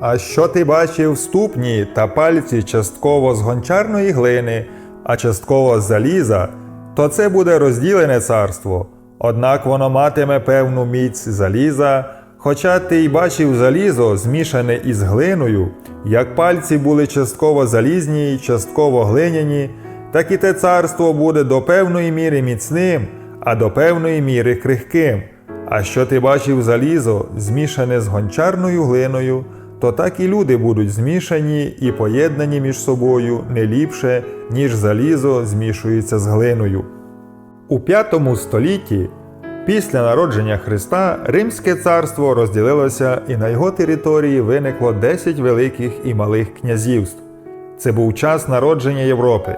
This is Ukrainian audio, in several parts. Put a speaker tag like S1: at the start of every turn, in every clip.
S1: А що ти бачив ступні та пальці частково з гончарної глини, а частково з заліза, то це буде розділене царство. Однак воно матиме певну міць заліза, хоча ти й бачив залізо, змішане із глиною, як пальці були частково залізні частково глиняні, так і те царство буде до певної міри міцним, а до певної міри крихким. А що ти бачив залізо, змішане з гончарною глиною, то так і люди будуть змішані і поєднані між собою не ліпше, ніж залізо змішується з глиною. У V столітті, після народження Христа, Римське царство розділилося і на його території виникло 10 великих і малих князівств. Це був час народження Європи.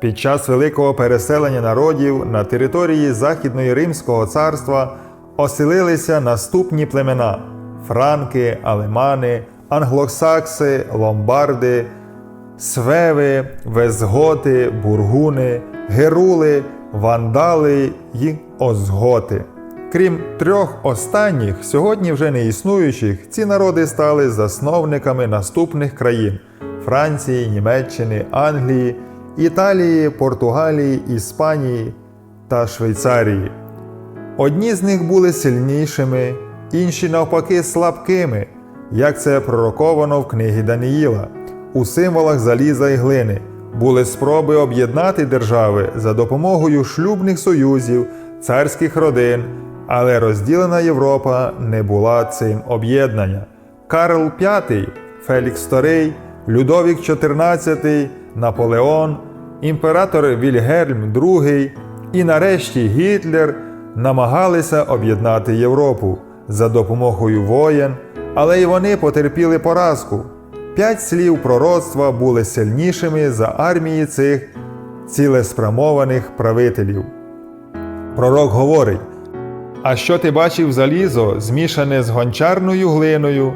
S1: Під час великого переселення народів на території Західної Римського царства оселилися наступні племена: франки, алемани, англосакси, ломбарди, свеви, везготи, бургуни, герули, вандали й озготи. Крім трьох останніх, сьогодні вже не існуючих, ці народи стали засновниками наступних країн Франції, Німеччини, Англії, Італії, Португалії, Іспанії та Швейцарії. Одні з них були сильнішими, інші навпаки слабкими, як це пророковано в книгі Даниїла. У символах заліза і глини були спроби об'єднати держави за допомогою шлюбних союзів, царських родин, але розділена Європа не була цим об'єднання. Карл V, Фелікс Старий, Людовік XIV, Наполеон, імператор Вільгельм II і нарешті Гітлер намагалися об'єднати Європу за допомогою воєн, але й вони потерпіли поразку. П'ять слів пророцтва були сильнішими за армії цих цілеспрямованих правителів. Пророк говорить: А що ти бачив залізо, змішане з гончарною глиною,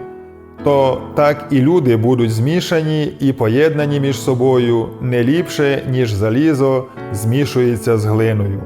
S1: то так і люди будуть змішані і поєднані між собою не ліпше, ніж залізо змішується з глиною.